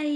hi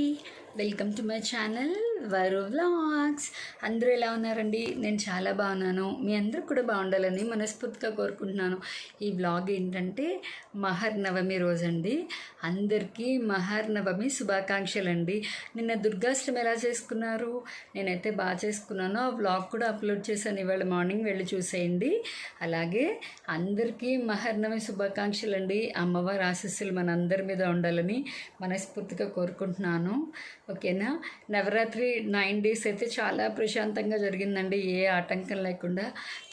welcome to my channel Varu vlogs. అందరూ ఎలా ఉన్నారండి? నేను చాలా బాగున్నాను. మీ అందరూ కూడా బాగుండాలని మనస్ఫూర్తిగా కోరుకుంటున్నాను. ఈ వ్లాగ్ ఏంటంటే మహర్నవమి రోజండి. అందరికీ మహర్నవమి శుభాకాంక్షలు అండి నిన్న దుర్గాష్టమి ఎలా చేసుకున్నారు? నేనైతే బాగా చేసుకున్నాను. ఆ వ్లాగ్ కూడా అప్లోడ్ చేశాను. ఇవాళ మార్నింగ్ వెళ్ళి చూసేయండి. అలాగే అందరికీ మహర్నవమి శుభాకాంక్షలు అండి అమ్మవారి ఆశస్సులు మన అందరి మీద ఉండాలని మనస్ఫూర్తిగా కోరుకుంటున్నాను. ఓకేనా? నవరాత్రి నైన్ డేస్ అయితే చాలా ప్రశాంతంగా జరిగిందండి. ఏ ఆటంకం లేకుండా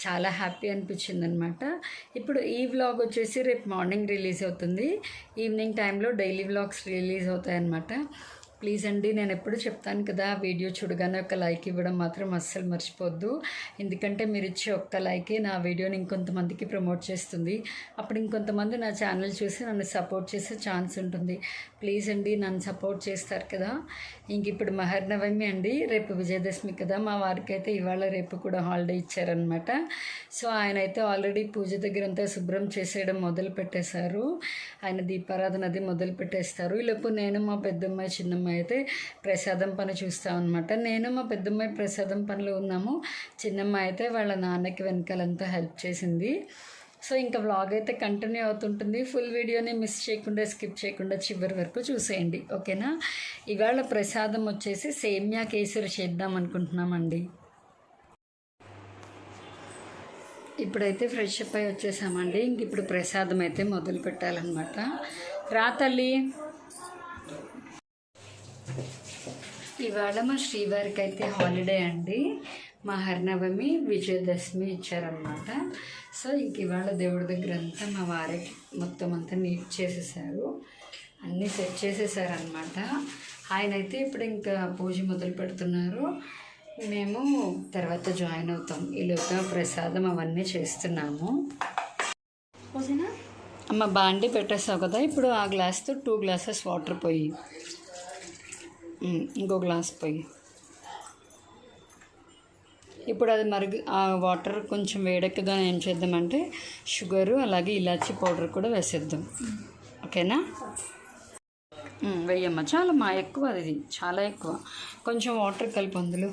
చాలా హ్యాపీ అనిపించింది అనమాట ఇప్పుడు ఈ వ్లాగ్ వచ్చేసి రేపు మార్నింగ్ రిలీజ్ అవుతుంది. ఈవినింగ్ టైంలో డైలీ వ్లాగ్స్ రిలీజ్ అవుతాయన్నమాట. ప్లీజ్ అండి నేను ఎప్పుడు చెప్తాను కదా వీడియో చూడగానే ఒక లైక్ ఇవ్వడం మాత్రం అస్సలు మర్చిపోద్దు. ఎందుకంటే మీరు ఇచ్చే ఒక్క లైకే నా వీడియోని ఇంకొంతమందికి ప్రమోట్ చేస్తుంది. అప్పుడు ఇంకొంతమంది నా ఛానల్ చూసి నన్ను సపోర్ట్ చేసే ఛాన్స్ ఉంటుంది. ప్లీజ్ అండి నన్ను సపోర్ట్ చేస్తారు కదా. ఇంక ఇప్పుడు మహర్నవమి అండి రేపు విజయదశమి కదా. మా వారికి అయితే ఇవాళ రేపు కూడా హాలిడే ఇచ్చారనమాట సో ఆయన అయితే ఆల్రెడీ పూజ దగ్గర అంతా శుభ్రం చేసేయడం మొదలు పెట్టేశారు. ఆయన దీపారాధన అది మొదలు పెట్టేస్తారు. ఈలోపు నేను మా పెద్దమ్మాయి చిన్నమ్మాయి అయితే ప్రసాదం పని చూస్తాం అనమాట నేను మా పెద్దమ్మాయి ప్రసాదం పనిలో ఉన్నాము. చిన్నమ్మాయి అయితే వాళ్ళ నాన్నకి వెనకాలంతా హెల్ప్ చేసింది. సో ఇంకా వ్లాగ్ అయితే కంటిన్యూ అవుతుంటుంది. ఫుల్ వీడియోని మిస్ చేయకుండా స్కిప్ చేయకుండా చివరి వరకు చూసేయండి. ఓకేనా? ఇవాళ ప్రసాదం వచ్చేసి సేమ్యా కేసరి చేద్దాం అనుకుంటున్నామండి. ఇప్పుడైతే ఫ్రెష్ అప్ అయి వచ్చేసామండి. ఇంక ఇప్పుడు ప్రసాదం అయితే మొదలు పెట్టాలన్నమాట. రా తల్లి. ఇవాళ మా శ్రీవారికి అయితే హాలిడే అండి. మా హరినవమి విజయదశమి ఇచ్చారనమాట సో ఇంక ఇవాళ దేవుడి దగ్గర అంతా మా వారికి మొత్తం అంతా నీట్ చేసేసారు. అన్నీ సెట్ చేసేసారనమాట ఆయన అయితే ఇప్పుడు ఇంకా పూజ మొదలు పెడుతున్నారు. మేము తర్వాత జాయిన్ అవుతాం. ఈలోగా ప్రసాదం అవన్నీ చేస్తున్నాము. అమ్మ బాండి పెట్టేస్తావు కదా ఇప్పుడు ఆ గ్లాస్తో టూ గ్లాసెస్ వాటర్ పోయి. ఇంకో గ్లాస్ పోయి. ఇప్పుడు అది మరుగు ఆ వాటర్ కొంచెం వేడెక్కగానే ఏం చేద్దామంటే షుగరు అలాగే ఇలాచీ పౌడర్ కూడా వేసేద్దాం. ఓకేనా? వెయ్యమ్మా. చాలా మా ఎక్కువ అది చాలా ఎక్కువ. కొంచెం వాటర్ కలిపి అందులో.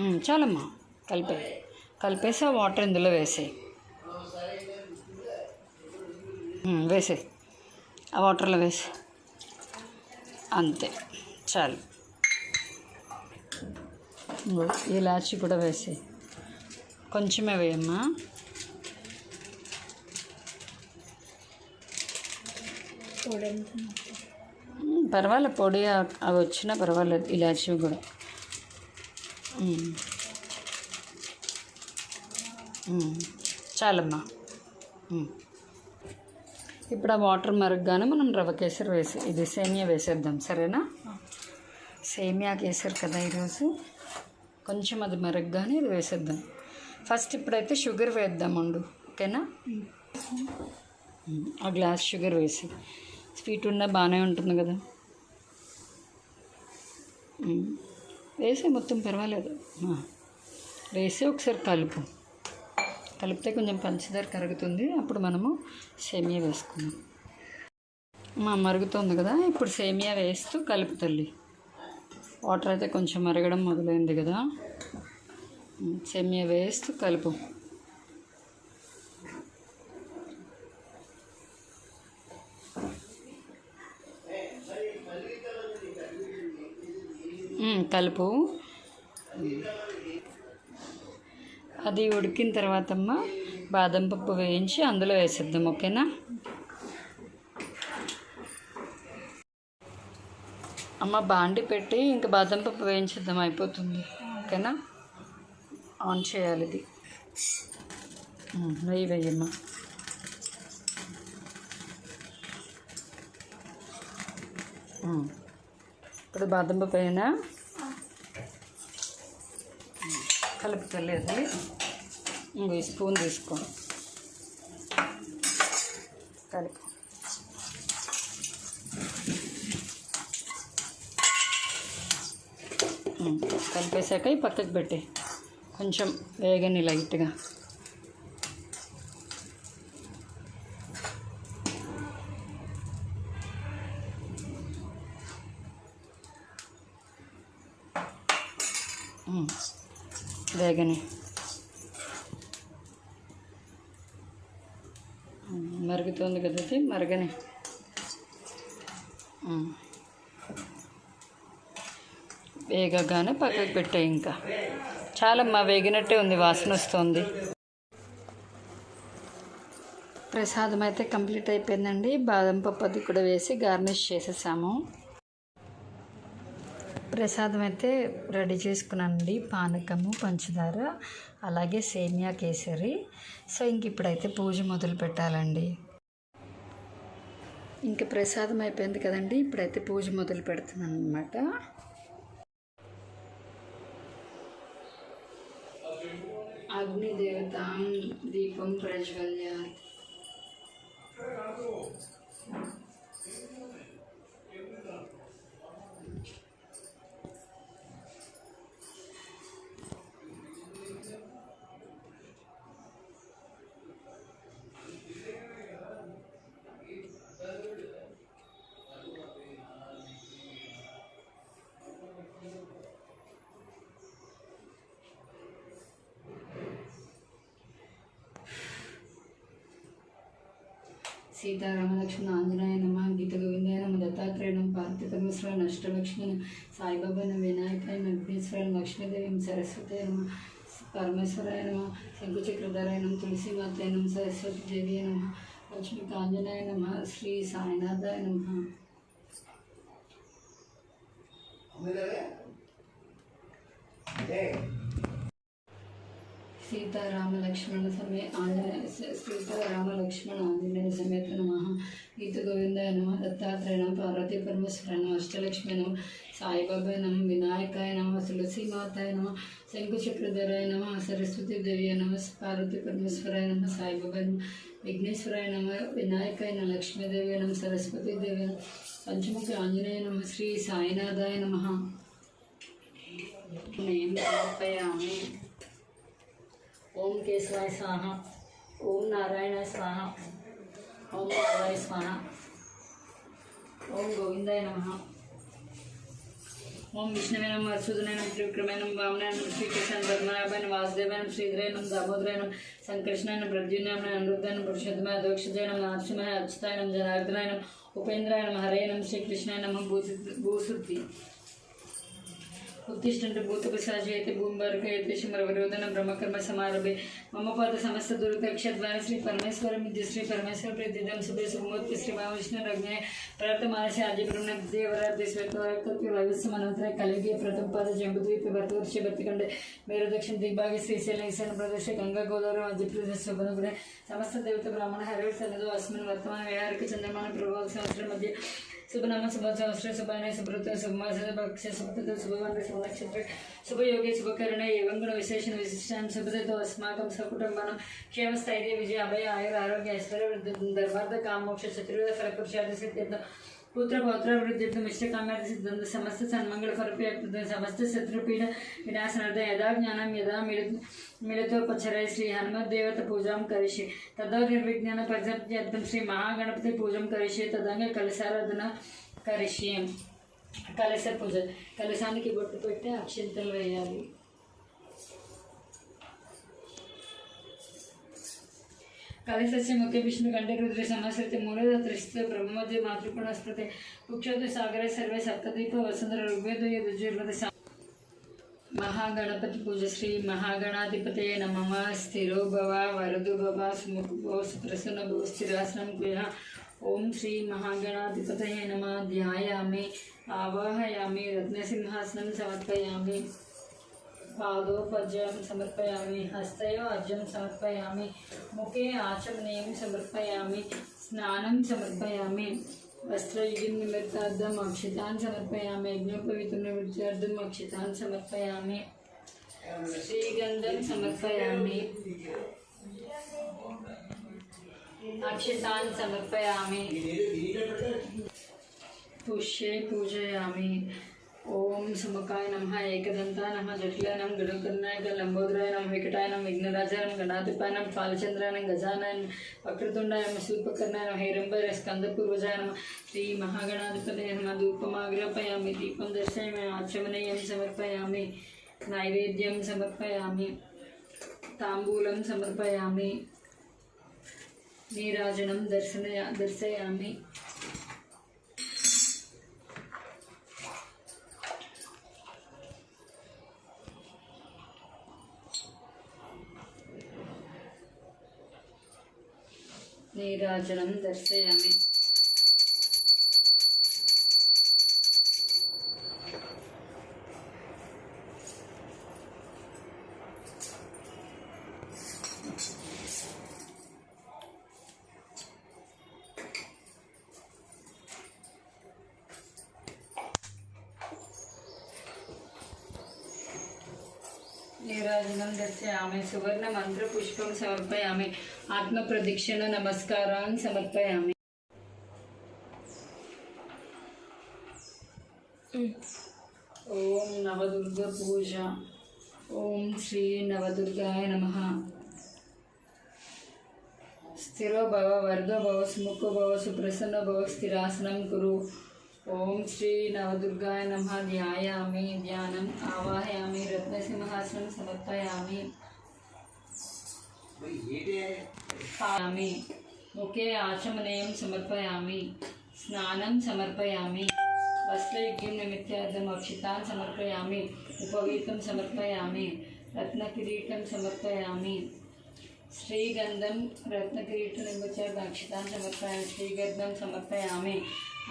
చాలమ్మా. కలిపే. కలిపేసి ఆ వాటర్ ఇందులో వేసేయి. వేసే ఆ వాటర్లో వేసి అంతే. చాలు. ఇలాచి కూడా వేసి. కొంచెమే వేయమ్మా. పర్వాలేదు పొడి అవి వచ్చినా పర్వాలేదు ఇలాచి కూడా. చాలమ్మా. ఇప్పుడు ఆ వాటర్ మరగగానే మనం రవ్వ కేసరి వేసి ఇది సేమియా వేసేద్దాం సరేనా? సేమియా కేసరి కదా ఈరోజు. కొంచెం అది మరగగానే ఇది వేసేద్దాం. ఫస్ట్ ఇప్పుడైతే షుగర్ వేద్దామండు ఓకేనా? ఆ గ్లాస్ షుగర్ వేసి. స్వీట్ ఉన్నా బాగానే ఉంటుంది కదా. Hmm. వేసే మొత్తం పర్వాలేదు. వేసి ఒకసారి కలుపు. కలిపితే కొంచెం పంచదార కరుగుతుంది. అప్పుడు మనము సేమియా వేసుకుందాం. మా మరుగుతుంది కదా. ఇప్పుడు సేమియా వేస్తూ కలుపు తల్లి. వాటర్ అయితే కొంచెం మరగడం మొదలైంది కదా. ఉమ్, వేస్తూ కలుపు. కలుపు. అది ఉడికిన తర్వాత అమ్మ బాదం పప్పు వేయించి అందులో వేసేద్దాం ఓకేనా? అమ్మ బాండి పెట్టి ఇంకా బాదం పప్పు వేయించేద్దాం అయిపోతుంది. ఓకేనా? ఆన్ చేయాలి ఇది. వెయ్యి నెయ్యి వేయమ్మా. ఇప్పుడు బాదం పప్పు అయినా కలుపుతలేదు. ఇంకో స్పూన్ తీసుకో. కలిపి. కలిపేసాక ఈ పక్కకు పెట్టే. కొంచెం వేగని లైట్గా. వేగని. మరుగుతుంది కదా మరగని. వేగగానే పక్కకు పెట్టాయి ఇంకా. చాలమ్మా వేగినట్టే ఉంది వాసన వస్తుంది. ప్రసాదం అయితే కంప్లీట్ అయిపోయిందండి. బాదం పప్పు అది కూడా వేసి గార్నిష్ చేసేసాము. ప్రసాదం అయితే రెడీ చేసుకున్నానండి. పానకము పంచదార అలాగే సేమియా కేసరి. సో ఇంక ఇప్పుడైతే పూజ మొదలు పెట్టాలండి. ఇంకా ప్రసాదం అయిపోయింది కదండి. ఇప్పుడైతే పూజ మొదలు పెడుతున్నాను అనమాట అగ్నిదేవతాం దీపం ప్రజ్వల్య సీతారామ లక్ష్మణ ఆంజనేయ నమ గీత గోవిందాయ నమ దత్తాత్రేయ నమ పార్వతీ పరమేశ్వర సాయిబాబా నమ వినాయకాయ నమ విఘ్నేశ్వర లక్ష్మీదేవి సరస్వతి నమ పరమేశ్వరాయ నమ శంకుచక్రధరాయ నమ తులసీమాతాయ నమ సరస్వతి దేవి నమ లక్ష్మీకాంజనాయ నమ శ్రీ సాయినాథాయ నమ. సీత రామలక్ష్మణ సమే ఆంజనేయ సీత రామలక్ష్మణ ఆంజనేయ సమేత నమ. గీత గోవింద నమ. దత్తాత్రేయ నమ. పార్వతీ పరమేశ్వర నమ. అష్టలక్ష్మి నమ. సాయిబాబా నమ. వినాయకాయ నమ. తులసీమాతాయ నమ. శంకుచక్రధరాయ నమ. సరస్వతి దేవి నమ. పార్వతీ పరమేశ్వరాయ నమ. సాయిబాబా నమ. విఘ్నేశ్వరాయ నమ. వినాయకాయ నమ. లక్ష్మీదేవి నమ. సరస్వతి దేవి నమ. పంచముఖి ఆంజనేయ నమ. శ్రీ సాయినాథాయ నమ. నేను సమర్పయామి ఓం కేశవాయ స్వాహ ఓం నారాయణ స్వాహ ఓం మాధవాయ స్వాహ ఓం గోవిందాయ నమ ఓం విష్ణువే నమ మధుసూదనాయ నమ త్రివిక్రమాయ నమ వామనాయ నమ శ్రీకృష్ణ ధర్మనాభాయ నమ వాసుదేవాయ నమ శ్రీధరాయ నమ దామోదరాయ నమ సంకృష్ణాయ నమ ప్రద్యున్నాయ నమ అనిరుద్ధాయ నమ పురుషోత్తమాయ దోక్షజాయ నమ నరసింహాయ అచ్యుతాయ నమ జనార్దనాయ నమ ఉపేంద్రాయ నమ హరే నమ శ్రీకృష్ణాయ నమ భూసు భూసుద్ధి ఉత్తిష్టంటు భూతపిశాచయతి భూంబర్కయతి శమరవరోధన బ్రహ్మకర్మ సమారభే. మమ పాద సమస్త దుర్గక్షద్వార శ్రీ పరమేశ్వర విద్య శ్రీ పరమేశ్వర ప్రతిదం శుభే శుభమూర్తి శ్రీ మహావిష్ణు రజ్ఞే ప్రార్థమానసి ఆదిబ్రహ్మ దేవరాత్రి శ్వేతవరకృతి రవిస్సు మనోత్తర కలిగి ప్రథమ పాద జంబుద్వీప భర్తవర్షి భర్తికండే మేరు దక్షిణ దిగ్భాగి శ్రీశైలం ఈశాన్య ప్రదేశ గంగా గోదావరి మధ్యప్రదేశ్ శుభనుగుడే సమస్త దేవత బ్రాహ్మణ హరి సన్నదు అస్మిన్ వర్తమాన విహారిక చంద్రమాన ప్రభావ సంవత్సరం మధ్య శుభనామ శుభ శుభాన శుభృత శుభమాస భక్ష శుభత శుభవంత శుభ శుభయోగి శుభకరుణ ఏవం గుణ విశేషణ విశిష్టాన్ని శుభతో అస్మాకం సకుటుంబం క్షేమ స్థైర్య విజయ అభయ ఆయుర ఆరోగ్య ఐశ్వర్య వృద్ధి ధర్మార్థ కామోక్ష చతుర్వేద ఫలపురుషాది పురుషార్థ పుత్ర పౌత్ర వృద్ధిత్వ మిశ్ర కామ్యార్థ సిద్ధాంత సమస్త సన్మంగళ ఫలప్రియ సమస్త శత్రుపీడ వినాశనార్థ యథా జ్ఞానం యథా మిలి మిలితోపచరై శ్రీ హనుమద్దేవత పూజం కరిష్యే తదా నిర్విజ్ఞాన పరిసర్త్యర్థం శ్రీ మహాగణపతి పూజం కరిష్యే తదంగ కలశారాధన కరిష్యే. కలశ పూజ. కలశానికి బొట్టు పెట్టి అక్షంతలు వేయాలి. కలశస్య ముఖ్య విష్ణు కంటే రుద్ర సమస్యతే మూలదృష్టి బ్రహ్మోదయ మాతృపుణస్పతి కుక్షోదయ సాగరే సర్వే సప్తదీప వసుంధర ఋగ్వేద యుజుర్వద మహాగణపతి పూజ శ్రీ మహాగణాధిపతే నమ స్థిరో భవ వరదు భవ సుముఖ భవ సుప్రసన్న భవ స్థిరాసనం గృహ ఓం శ్రీ మహాగణాధిపతయ నమ ధ్యాయామి ఆవాహయామి రత్నసింహాసనం సమర్పయామి పాదోపజ్యం సమర్పయామి హస్తయో అర్జం సమర్పయామి ముఖే ఆచమనీయం సమర్పయామి స్నానం సమర్పయామి వస్త్రయుగిం నిమిత్తార్థం అక్షితాన్ సమర్పయామి యజ్ఞోపవితం నిమిత్తార్థం అక్షితాన్ సమర్పయామి శ్రీగంధం సమర్పయామి అక్షితాన్ సమర్పయామి పుష్యే పూజయామి ఓం సుముఖాయ నమ ఏకదంతా నమ జటిలాయ నమ లంబోదరాయనం వికటాయనం విఘ్నరాజానం గణాధిపాయనం పాలచంద్రాయనం గజానాయనం వక్రతుండాయనం శిల్పకర్ణాయనం హైరంబర స్కందపూర్వజాయనం శ్రీ మహాగణాధిపతయ నమ ధూపమాగ్రపయామి దీపం దర్శయామి ఆచమనీయం సమర్పయామి నైవేద్యం సమర్పయామి తాంబూలం సమర్పయామి నీరాజనం దర్శనయ దర్శయామి. నీరాజనం దర్శయామి నీరాజనం దర్శయామి సువర్ణ మంత్ర పుష్పం ఆత్మ ప్రదక్షిణ నమస్కారాన్ని సమర్పయామి. ఓం నవదుర్గ పూజ. ఓం శ్రీ నవదుర్గాయ నమ. స్థిరో భవ వర్గ భవ సుముఖో భవ సుప్రసన్న భవ స్థిరాసనం కురు. ఓం శ్రీ నవదుర్గాయ నమ. ధ్యాయామి ధ్యానం ఆవాహయామి రత్నసింహాసనం సమర్పయామి. పాయామి ముఖే ఆచమనయం సమర్పయామి స్నానం సమర్పయామి వస్త్రయజ్ఞం నిమిత్తార్థం అక్షితాన్ సమర్పయామి ఉపవీతం సమర్పయామి రత్నకిరీటం సమర్పయామి శ్రీగంధం రత్నకిరీట నిమిత్తార్థం అక్షితాన్ సమర్పయామి శ్రీగంధం సమర్పయామి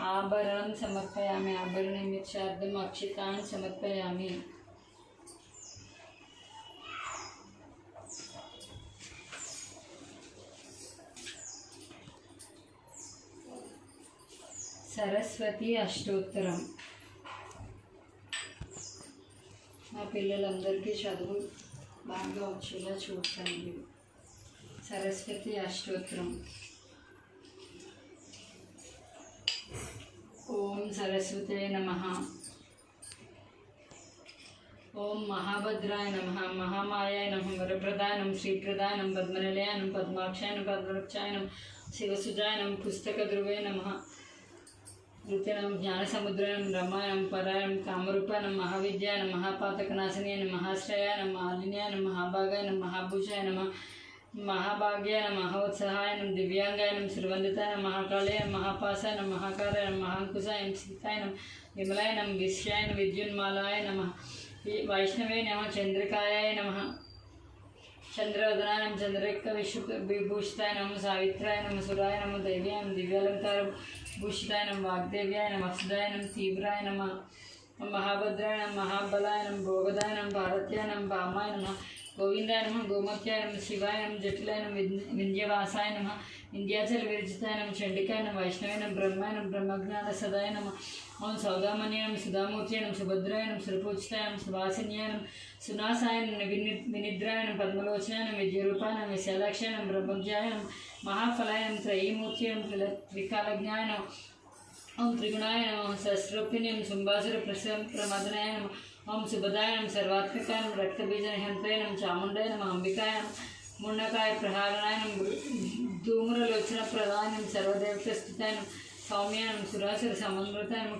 ఆభరణం సమర్పయామి ఆభరణ సరస్వతి అష్టోత్తరం. మా పిల్లలందరికీ చదువు బాగా వచ్చేలా చూడండి. సరస్వతి అష్టోత్తరం. ఓం సరస్వతే నమ. ఓం మహాభద్రాయ నమ. మహామాయాయ నమ. వరప్రదానం శ్రీప్రదానం పద్మనిలయానం పద్మాక్షాయనం పద్మవృక్షాయనం శివసుజాయనం పుస్తక ధ్రువే నమ. నృత్యనం జ్ఞానసముద్రనం రమాయం పరాయం కామరూపానం మహావిద్యానం మహాపాతకనాశనీయం మహాశ్రయానం మాలిన్యానం మహాభాగాయనం మహాభూషాయనమ మహాభాగ్యానం మహోత్సాహాయనం దివ్యాంగాయనం శ్రీవందితాయనం మహాకాళయానం మహాపాసాయనం మహాకారాయనం మహాంకుశాయం సీతాయనం విమలాయనం విశ్యాయన విద్యున్మాలాయ నమ వైష్ణవే నమ చంద్రికాయ నమ. చంద్రవదనాయం చంద్రక్క విశ్వ విభూషితాయ నమ సావిత్రాయ నమ సురాయ నమ దైవ్యాయం దివ్యాలంకారం భూషితాయ నమ వాగ్దేవ్యాయ నమ వసుదాయ నమ తీవ్రాయ నమ మహాభద్రాయ నమ మహాబలాయ నమ భోగదాయ నమ భారత్యాయ నమ భామాయ నమ గోవిందాయ నమ గోమత్యాయ నమ శివాయ నమ జటిలాయ నమ వింధ్యవాసాయ నమ వింధ్యాచల విరచితాయ నమ చండికాయ నమ వైష్ణవాయ నమ బ్రహ్మాయ నమ బ్రహ్మజ్ఞాన సదాయ నమ ఓం సౌదామన్యాయ నమ సుధామూర్తి నమ సుభద్రాయ నమ నమ సువాసిన్యాయ నమ సునాసాయ నమ విని వినిద్రాయ నమ పద్మలోచనాయ నమ విద్యరూపాయ నమ విశాలాక్షాయ నమ బ్రహ్మజ్యాయ నమ మహాఫలాయ నమ త్రయీమూర్తి నమ త్రిల త్రికాలజ్ఞాయ నమ ఓం త్రిగుణాయ నమ ఓం శుంభాసుర ప్రస ప్రమదనాయ నమ ఓం సుభదాయ సర్వాత్మికాయం సర్వాత్మకాయ నమ రక్తబీజ నమ చాముండాయ అంబికాయ ముండకాయ ప్రహారణాయ నమ ప్రధానం ప్రదాయ నమ సర్వదేవత స్థితాయ నమ సురాసుర సమన్వృతాయం నమ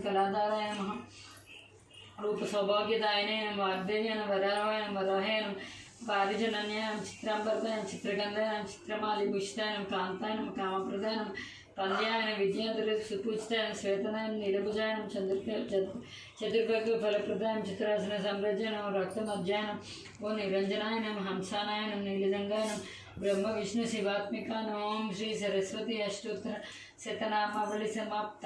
కళాధారాయ నమ రూప సౌభాగ్యదాయనే నమ వాగ్దేవ్య వరాహయనం పారిజనన్యాయం నమ చిత్రగంధాయం చిత్రమాలి భూషితాయ కాంతాయనం కామప్రదానం నమ కామప్రదాయ నమ పంద్యాయ నమ విద్యాధుర సుపూజితాయ నమ శ్వేతనాయ నమ నీలభుజాయ నమ చంద్రక చతు- చతుర్భగ ఫలప్రదాయ నమ చిత్రాసన సంరజ్య నమ రక్తమధ్యాయ నమ ఓ నిరంజనాయ నమ హంసానాయ నమ నీలజంగాయ నమ బ్రహ్మ విష్ణు శివాత్మిక నమ ఓం శ్రీ సరస్వతి అష్టోత్తర శతనామావళి సమాప్త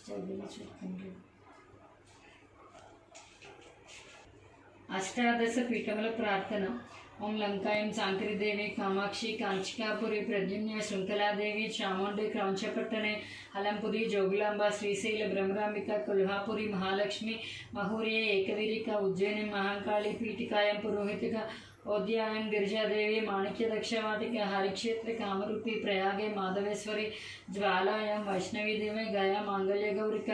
చూడండి చూడండి అంత మంచి చదివి చూడండి అష్టాదశ పీఠముల ప్రార్థన ఓం లంకాయం శాంకరిదేవి కామాక్షి కాంచికాపురి ప్రద్యుమ్న శృంఖలాదేవి చాముండి క్రౌంచపట్టణే అలంపురి జోగులాంబ శ్రీశైల బ్రహ్మరాంబిక కొల్హాపురి మహాలక్ష్మి మహూరియ ఏకవీరిక ఉజ్జయిని మహాకాళి పీఠికాయం పురోహితిక ఓద్యాయం గిరిజాదేవి మాణిక్య దక్షవాటిక హరిక్షేత్ర కామరూపి ప్రయాగే మాధవేశ్వరి జ్వాలాయం వైష్ణవీదేవి గయా మాంగళ్య గౌరిక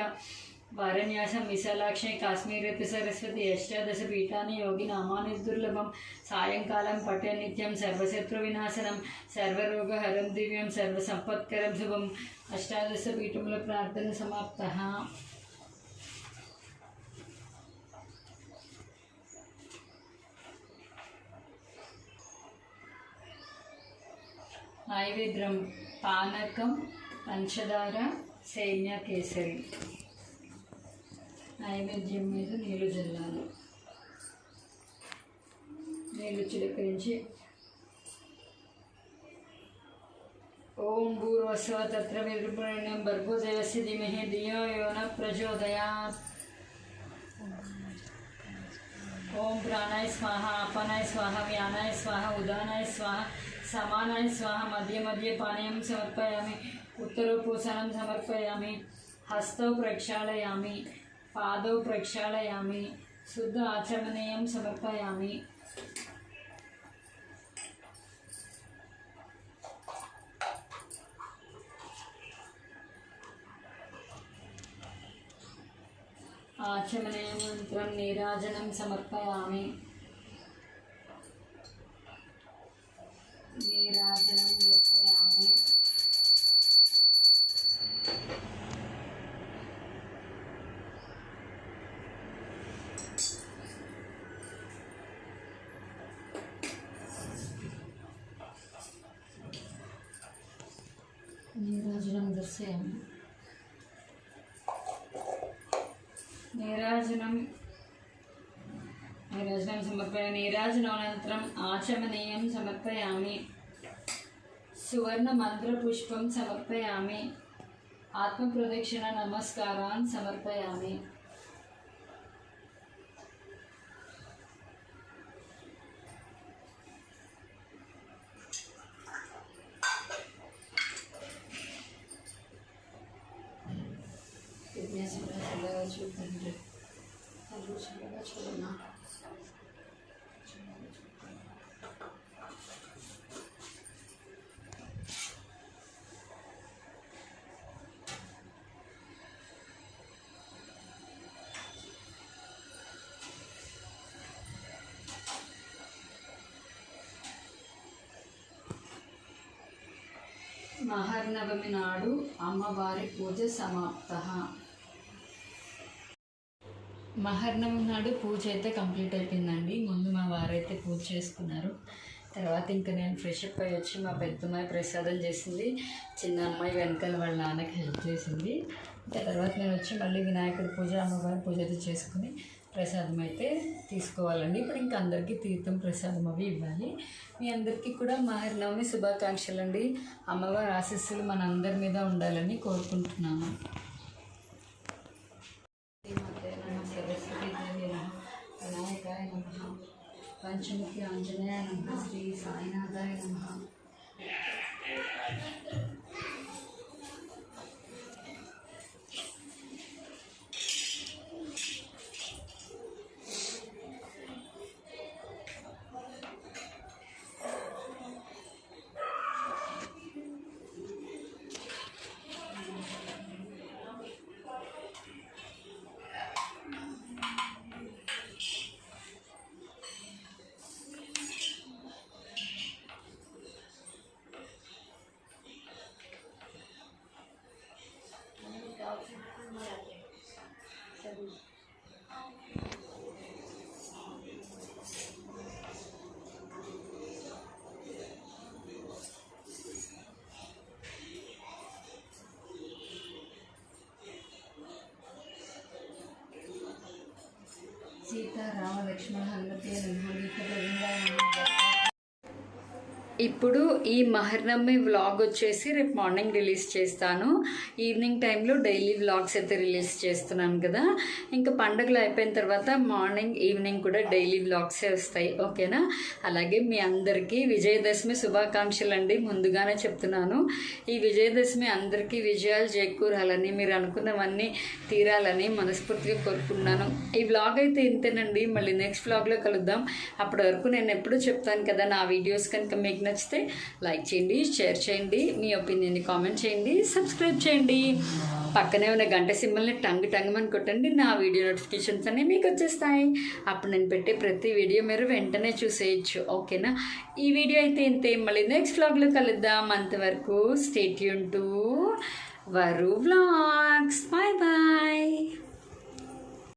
వారణ్యాసం విశాలాక్షి కాశ్మీరతి సరస్వతి అష్టాదశ పీఠాన్ని యోగి నామాని దుర్లభం సాయంకాలం పట్య నిత్యం సర్వశత్రు వినాశనం సర్వరోగహరం దివ్యం సర్వసంపత్కరం శుభం. అష్టాదశ పీఠముల ప్రార్థన సమాప్త. నైవేద్యం పానకం పంచదార సేమ్య కేసరి. నైవేద్యం మీద నీళ్లు చల్లాలి నీళ్లు చిలకరించి ఓం భూర్వస్వ తత్ర విద్రుపుణ్యం భర్గోదేవస్య ధీమహి ధియో యో న ప్రచోదయాత్ ఓం ప్రాణాయ స్వాహ అపనాయ స్వాహ వ్యానాయ స్వాహ ఉదానాయ స్వాహ సమానాయ స్వాహ మధ్య మధ్య పానీయం సమర్పయామి ఉత్తరోపూసనం సమర్పయామి హస్తౌ ప్రక్షాళయామి పాదౌ ప్రక్షాళయామి శుద్ధ ఆచమనీయం సమర్పయామి. ఆచమనీయమంత్రం నీరాజనం సమర్పయామి. నీరాజనం నీరాజనం. నీరాజనం సమర్పయ నీరాజనానంతరం ఆచమనీయం సమర్పయామి. సువర్ణ మంత్ర పుష్పం సమర్పయామి. ఆత్మ ప్రదక్షిణ నమస్కారాన్ సమర్పయామి. మహర్నవమి నాడు అమ్మవారి పూజ సమాప్త. మహర్ణం నాడు పూజ అయితే కంప్లీట్ అయిపోయిందండి. ముందు మా వారైతే పూజ చేసుకున్నారు. తర్వాత ఇంకా నేను ఫ్రెష్ అప్ అయ్యి వచ్చి మా పెద్దమ్మాయి ప్రసాదం చేసింది. చిన్న అమ్మాయి వెనకాల వాళ్ళ నాన్నకి హెల్ప్ చేసింది. ఇంకా తర్వాత నేను వచ్చి మళ్ళీ వినాయకుడి పూజ అమ్మవారి పూజ అయితే చేసుకుని ప్రసాదం అయితే తీసుకోవాలండి. ఇప్పుడు ఇంకా అందరికీ తీర్థం ప్రసాదం అవి ఇవ్వాలి. మీ అందరికీ కూడా మహర్నవమి శుభాకాంక్షలు అండి అమ్మవారి ఆశీస్సులు మన అందరి మీద ఉండాలని కోరుకుంటున్నాను శ్రీమాతే నమ సరస్వతి దేవి నమ వినాయకాయ నమ పంచముఖి ఆంజనేయ నమ శ్రీ సాయినాథాయ నమ సీత రామ లక్ష్మణ హనుమతే నమః గీత గోవిందాయ నమః. ఇప్పుడు ఈ మహర్నమ్మి వ్లాగ్ వచ్చేసి రేపు మార్నింగ్ రిలీజ్ చేస్తాను. ఈవినింగ్ టైంలో డైలీ వ్లాగ్స్ అయితే రిలీజ్ చేస్తున్నాను కదా. ఇంకా పండుగలు అయిపోయిన తర్వాత మార్నింగ్ ఈవినింగ్ కూడా డైలీ వ్లాగ్సే వస్తాయి. ఓకేనా? అలాగే మీ అందరికీ విజయదశమి శుభాకాంక్షలు అండి ముందుగానే చెప్తున్నాను. ఈ విజయదశమి అందరికీ విజయాలు చేకూరాలని మీరు అనుకున్నవన్నీ తీరాలని మనస్ఫూర్తిగా కోరుకుంటున్నాను. ఈ వ్లాగ్ అయితే ఇంతేనండి. మళ్ళీ నెక్స్ట్ వ్లాగ్లో కలుద్దాం. అప్పటి వరకు నేను ఎప్పుడూ చెప్తాను కదా నా వీడియోస్ కనుక మీకు నచ్చితే లైక్ చేయండి షేర్ చేయండి మీ ఒపీనియన్ని కామెంట్ చేయండి సబ్స్క్రైబ్ చేయండి. పక్కనే ఉన్న గంట సింబల్ని టంగ్ టంగమని కొట్టండి నా వీడియో నోటిఫికేషన్స్ అన్నీ మీకు వచ్చేస్తాయి. అప్పుడు నేను పెట్టే ప్రతి వీడియో మీరు వెంటనే చూసేయచ్చు ఓకేనా? ఈ వీడియో అయితే ఇంతే మళ్ళీ నెక్స్ట్ వ్లాగ్లో కలుద్దాం. అంతవరకు స్టేట్ యూన్ టు వరు వ్లాగ్స్ బాయ్ బాయ్